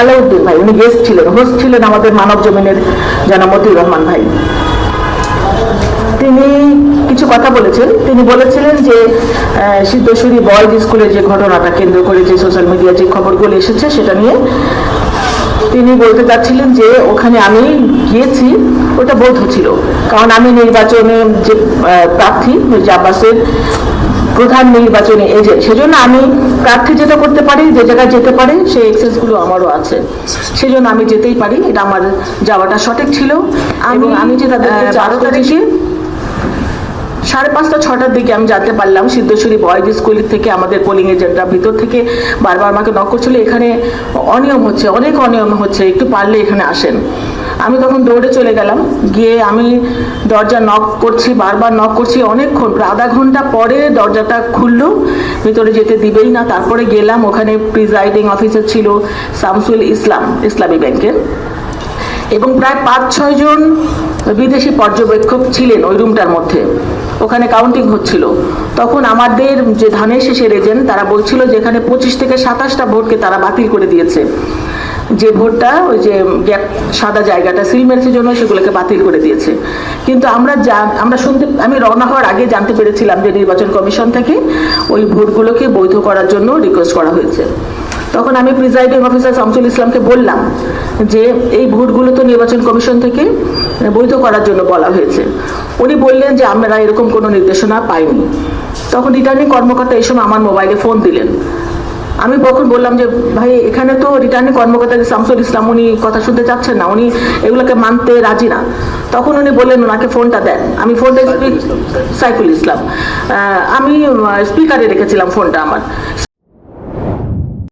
আলাউদ্দিন ভাই, উনি গেস্ট ছিলেন হোস্ট ছিলেন আমাদের মানব জমিনের জনাব মতিউর রহমান ভাই। তিনি কিছু কথা বলেছেন। তিনি বলেছিলেন যে সিদ্ধেশ্বরী বয়েজ স্কুলের যে ঘটনাটা কেন্দ্র করে যে সোশ্যাল মিডিয়া যে খবরগুলো এসেছে, সেটা নিয়ে তিনি বলতে চাচ্ছিলেন যে, ওখানে আমি গিয়েছি, ওটা বৈধ ছিল। কারণ আমি নির্বাচনে যে প্রার্থী, মির্জা আব্বাসের প্রধান নির্বাচনী এজেন্ট সেজন্য আমি প্রার্থী যেটা করতে পারি যে জায়গায় যেতে পারে সেই এক্সেসগুলো আমারও আছে। সেজন্য আমি যেতেই পারি এটা আমার যাওয়াটা সঠিক ছিল। এবং আমি যে তাদেরকে তারিখে সাড়ে পাঁচটা ছটার দিকে আমি জানতে পারলাম সিদ্ধেশ্বরী বয়েজ স্কুল থেকে আমাদের পোলিং এজেন্টরা ভিতর থেকে বারবার আমাকে নক করছিল। এখানে অনিয়ম হচ্ছে অনেক অনিয়ম হচ্ছে একটু পারলে এখানে আসেন। আমি তখন দৌড়ে চলে গেলাম। গিয়ে আমি দরজা নক করছি, বারবার নক করছি অনেকক্ষণ। আধা ঘণ্টা পরে দরজাটা খুললো, ভিতরে যেতে দিবেই না। তারপরে গেলাম, ওখানে প্রিজাইডিং অফিসার ছিল শামসুল ইসলাম, ইসলামী ব্যাংকের। এবং প্রায় পাঁচ ছয় জন বিদেশি পর্যবেক্ষক ছিলেন ওই রুমটার মধ্যে। ওখানে কাউন্টিং হচ্ছিল। তখন আমাদের যে ধানের শেষের এজেন্ট তারা বলছিল যে এখানে পঁচিশ থেকে সাতাশটা ভোটকে তারা বাতিল করে দিয়েছে। যে ভোটটা, ওই যে সাদা জায়গাটা সিল মেরেছে জন্য সেগুলোকে বাতিল করে দিয়েছে। কিন্তু আমরা আমরা শুনতে, আমি রওনা হওয়ার আগে জানতে পেরেছিলাম যে নির্বাচন কমিশন থেকে ওই ভোটগুলোকে বৈধ করার জন্য রিকোয়েস্ট করা হয়েছে। তখন আমি প্রিজাইডিং অফিসার শামসুল ইসলামকে বললাম যে, এই ভোটগুলো তো নির্বাচন কমিশন থেকে বৈধ করার জন্য বলা হয়েছে। উনি বললেন যে, আমরা এরকম কোনো নির্দেশনা পাইনি। তখন রিটার্নিং কর্মকর্তা এই সময় আমার মোবাইলে ফোন দিলেন। আমি তখন বললাম যে ভাই এখানে তো রিটার্নিং কর্মকর্তা যে শামসুল ইসলাম উনি কথা শুনতে চাচ্ছেন না উনি এগুলোকে মানতে রাজি না। তখন উনি বললেন ওনাকে ফোনটা দেন। আমি ফোনটা সাইফুল ইসলাম। আহ, আমি স্পিকারে রেখেছিলাম ফোনটা আমার।